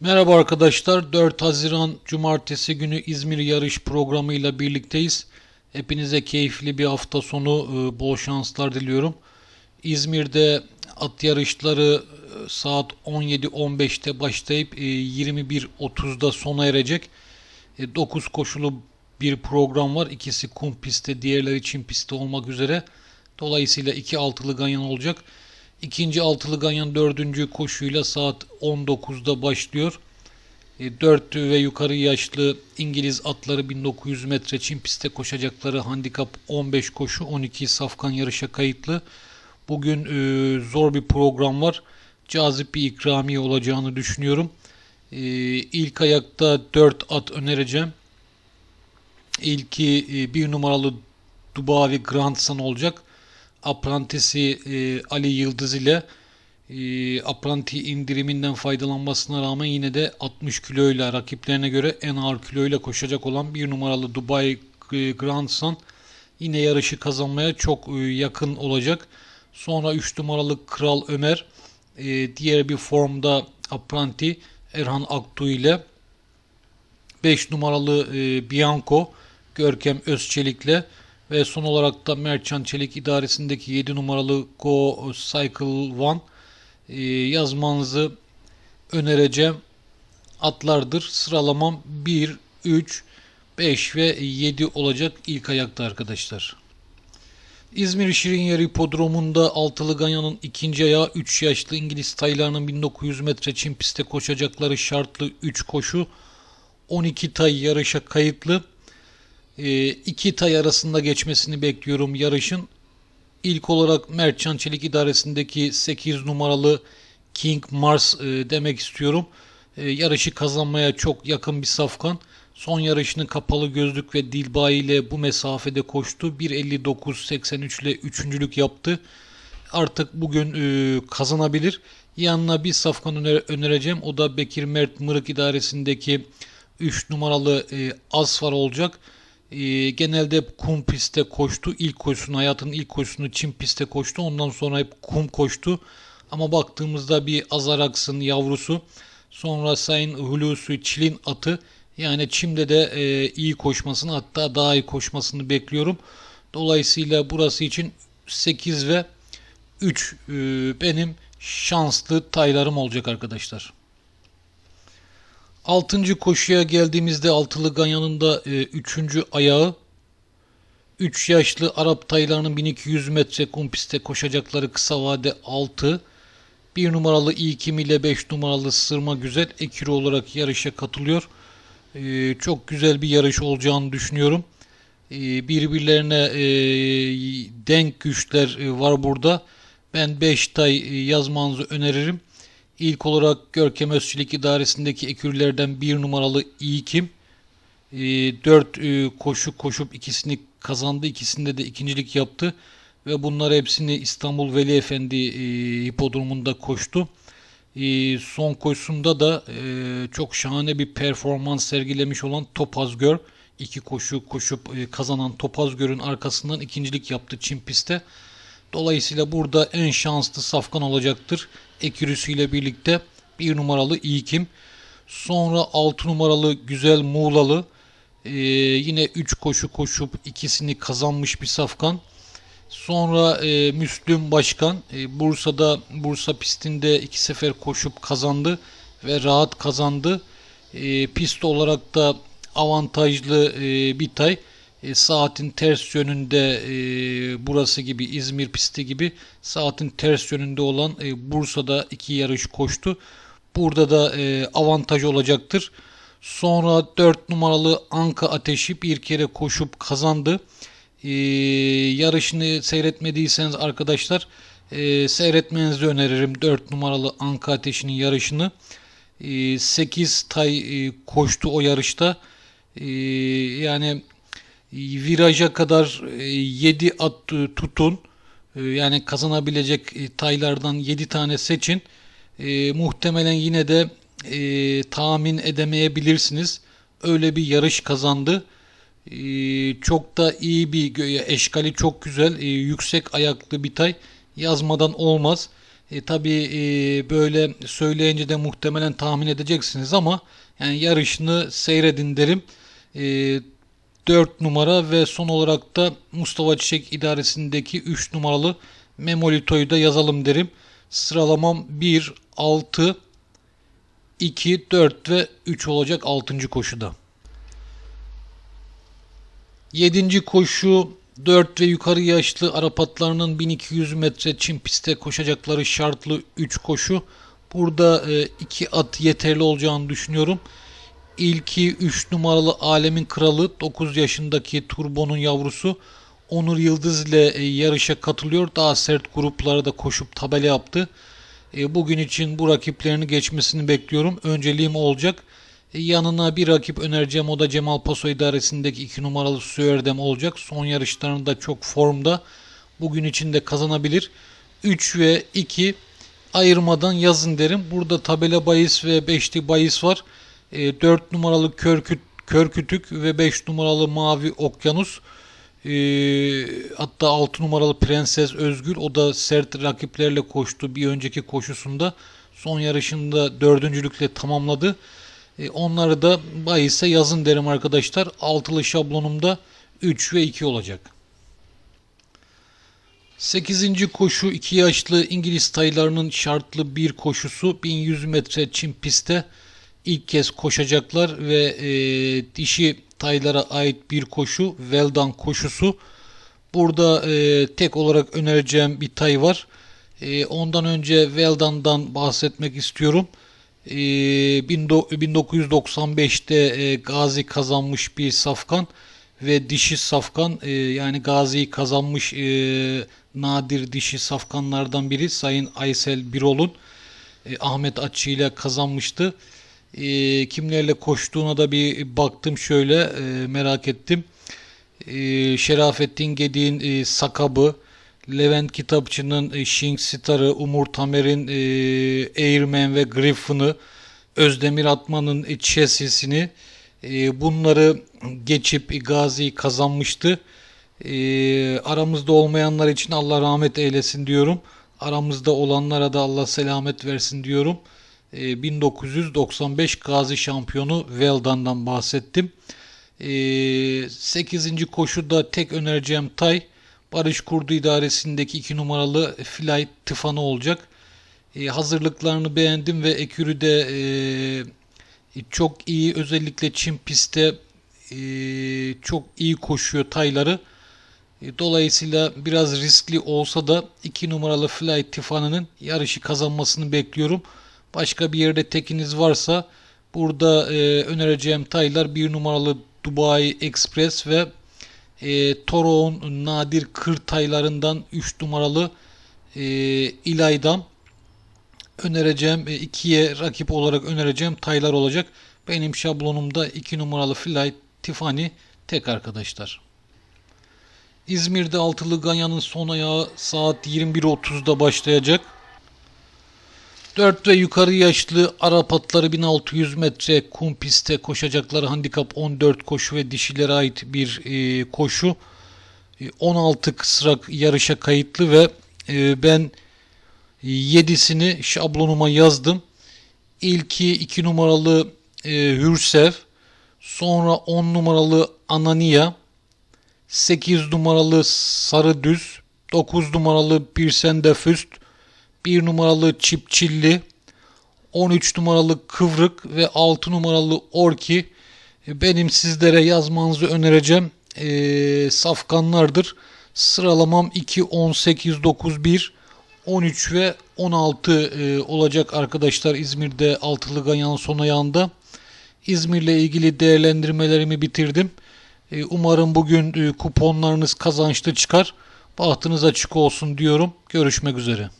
Merhaba arkadaşlar. 4 Haziran Cumartesi günü İzmir yarış programıyla birlikteyiz. Hepinize keyifli bir hafta sonu e, bol şanslar diliyorum. İzmir'de at yarışları e, saat 17.15'te başlayıp e, 21.30'da sona erecek. 9 koşulu bir program var. İkisi kum pistte, diğerleri çim pistte olmak üzere. Dolayısıyla iki altılı ganyan olacak. İkinci altılı ganyan dördüncü koşuyla saat 19'da başlıyor. 4 ve yukarı yaşlı İngiliz atları 1900 metre çim pistte koşacakları handikap 15 koşu 12 safkan yarışa kayıtlı. Bugün e, zor bir program var. Cazip bir ikramiye olacağını düşünüyorum. E, ilk ayakta 4 at önereceğim. İlki e, bir numaralı Dubavi Grandson olacak. Aprantisi e, Ali Yıldız ile e, apranti indiriminden faydalanmasına rağmen yine de 60 kiloyla rakiplerine göre en ağır kiloyla koşacak olan bir numaralı Dubai e, Grandson yine yarışı kazanmaya çok e, yakın olacak. Sonra 3 numaralı Kral Ömer e, diğer bir formda apranti Erhan Aktu ile 5 numaralı e, Bianco Görkem Özçelik'le ve son olarak da Merchant Çelik idaresindeki 7 numaralı Go Cycle One e, yazmanızı önereceğim atlardır. Sıralamam 1, 3, 5 ve 7 olacak ilk ayakta arkadaşlar. İzmir Şirinyeri Hipodromu'nda Altılı Ganyan'ın ikinci ayağı 3 yaşlı İngiliz taylarının 1900 metre çim pistte koşacakları şartlı 3 koşu 12 tay yarışa kayıtlı. E, iki tay arasında geçmesini bekliyorum yarışın. İlk olarak Mertcan Çelik idaresindeki 8 numaralı King Mars e, demek istiyorum. E, yarışı kazanmaya çok yakın bir safkan. Son yarışını kapalı gözlük ve Dilbay ile bu mesafede koştu. 1.59.83 ile üçüncülük yaptı. Artık bugün e, kazanabilir. Yanına bir safkan öner önereceğim. O da Bekir Mert Mırık idaresindeki 3 numaralı e, Asfar olacak. E, genelde kum pistte koştu. İlk koşusunu, hayatının ilk koşusunu çim pistte koştu. Ondan sonra hep kum koştu. Ama baktığımızda bir Azaraks'ın yavrusu. Sonra Sayın Hulusi Çilin atı. Yani çimde de e, iyi koşmasını hatta daha iyi koşmasını bekliyorum. Dolayısıyla burası için 8 ve 3 e, benim şanslı taylarım olacak arkadaşlar. Altıncı koşuya geldiğimizde altılı ganyanın da e, üçüncü ayağı 3 yaşlı Arap taylarının 1200 metre kum pistte koşacakları kısa vade 6. 1 numaralı İlkim ile 5 numaralı Sırma Güzel ekürü olarak yarışa katılıyor. E, çok güzel bir yarış olacağını düşünüyorum. E, birbirlerine e, denk güçler e, var burada. Ben 5 tay e, yazmanızı öneririm. İlk olarak Görkem Özçelik idaresindeki ekürlerden bir numaralı İlkim. E, 4 e, koşu koşup ikisini kazandı. İkisinde de ikincilik yaptı. Ve bunlar hepsini İstanbul Veli Efendi e, hipodromunda koştu. E, son koşusunda da e, çok şahane bir performans sergilemiş olan Topaz Gör. iki koşu koşup e, kazanan Topaz Gör'ün arkasından ikincilik yaptı Çin pistte. Dolayısıyla burada en şanslı safkan olacaktır. Ekürüsü ile birlikte bir numaralı İlkim. Sonra 6 numaralı Güzel Muğlalı. Ee, yine 3 koşu koşup ikisini kazanmış bir safkan. Sonra e, Müslüm Başkan e, Bursa'da Bursa pistinde iki sefer koşup kazandı ve rahat kazandı. E, pist olarak da avantajlı e, bir tay. E, saatin ters yönünde e, burası gibi İzmir pisti gibi saatin ters yönünde olan e, Bursa'da iki yarış koştu. Burada da e, avantaj olacaktır. Sonra 4 numaralı Anka Ateşi bir kere koşup kazandı. E, yarışını seyretmediyseniz arkadaşlar e, seyretmenizi öneririm 4 numaralı Anka Ateşi'nin yarışını. E, 8 tay e, koştu o yarışta. E, yani viraja kadar 7 at e, tutun. E, yani kazanabilecek e, taylardan 7 tane seçin. Muhtemelen yine de tahmin edemeyebilirsiniz. Öyle bir yarış kazandı. Çok da iyi bir eşkali çok güzel. Yüksek ayaklı bir tay. Yazmadan olmaz. E, tabii e, böyle söyleyince de muhtemelen tahmin edeceksiniz ama yani yarışını seyredin derim. E, 4 numara ve son olarak da Mustafa Çiçek idaresindeki 3 numaralı Memolito'yu da yazalım derim. Sıralamam 1, 6, 2, 4 ve 3 olacak 6. koşuda. 7. koşu 4 ve yukarı yaşlı Arap atlarının 1200 metre çim pistte koşacakları şartlı 3 koşu. Burada 2 at yeterli olacağını düşünüyorum. İlki 3 numaralı Alemin Kralı 9 yaşındaki Turbo'nun yavrusu Onur Yıldız ile e, yarışa katılıyor. Daha sert gruplarda koşup tabela yaptı. E, bugün için bu rakiplerini geçmesini bekliyorum. Önceliğim olacak. E, yanına bir rakip önereceğim. O da Cemal Paso idaresindeki 2 numaralı Süerdem olacak. Son yarışlarında çok formda. Bugün için de kazanabilir. 3 ve 2 ayırmadan yazın derim. Burada tabela bahis ve 5'li bahis var. 4 numaralı Körküt, Körkütük ve 5 numaralı Mavi Okyanus. E, hatta 6 numaralı Prenses Özgür o da sert rakiplerle koştu bir önceki koşusunda. Son yarışında dördüncülükle tamamladı. E, onları da bahise yazın derim arkadaşlar. Altılı şablonumda 3 ve 2 olacak. 8. koşu 2 yaşlı İngiliz taylarının şartlı bir koşusu 1100 metre çim pistte ilk kez koşacaklar ve e, dişi taylara ait bir koşu Veldan koşusu. Burada e, tek olarak önereceğim bir tay var. E, ondan önce Veldan'dan bahsetmek istiyorum. E, 1995'te e, Gazi kazanmış bir safkan ve dişi safkan e, yani Gazi'yi kazanmış e, nadir dişi safkanlardan biri Sayın Aysel Birol'un e, Ahmet Açı ile kazanmıştı e, kimlerle koştuğuna da bir baktım şöyle e, merak ettim. E, Şerafettin Gedik'in e, Sakabı, Levent Kitapçı'nın e, Shing Star'ı, Umur Tamer'in e, Airman ve Griffin'ı, Özdemir Atman'ın e, Chessis'ini e, bunları geçip Gazi kazanmıştı. E, aramızda olmayanlar için Allah rahmet eylesin diyorum. Aramızda olanlara da Allah selamet versin diyorum. 1995 ee, Gazi şampiyonu Veldan'dan bahsettim. 8. Ee, koşuda tek önereceğim tay Barış Kurdu idaresindeki 2 numaralı Fly Tıfanı olacak. Ee, hazırlıklarını beğendim ve Ekürü de e, çok iyi özellikle çim pistte e, çok iyi koşuyor tayları. Dolayısıyla biraz riskli olsa da 2 numaralı Fly Tifanı'nın yarışı kazanmasını bekliyorum. Başka bir yerde tekiniz varsa burada e, önereceğim taylar bir numaralı Dubai Express ve e, Toro'un nadir kır taylarından 3 numaralı e, İlay'dan önereceğim 2'ye e, rakip olarak önereceğim taylar olacak. Benim şablonumda 2 numaralı Fly Tiffany tek arkadaşlar. İzmir'de altılı Ganyan'ın son ayağı saat 21.30'da başlayacak. 4 ve yukarı yaşlı Arap atları 1600 metre kum pistte koşacakları handikap 14 koşu ve dişilere ait bir e, koşu. E, 16 kısrak yarışa kayıtlı ve e, ben 7'sini şablonuma yazdım. İlki 2 numaralı e, Hürsev, sonra 10 numaralı Anania, 8 numaralı Sarı Düz, 9 numaralı Birsende Füst, 1 numaralı Çipçilli, 13 numaralı Kıvrık ve 6 numaralı Orki benim sizlere yazmanızı önereceğim e, safkanlardır. Sıralamam 2, 18, 9, 1, 13 ve 16 e, olacak arkadaşlar İzmir'de altılı ganyan son ayağında. İzmir'le ilgili değerlendirmelerimi bitirdim. E, umarım bugün e, kuponlarınız kazançlı çıkar. Bahtınız açık olsun diyorum. Görüşmek üzere.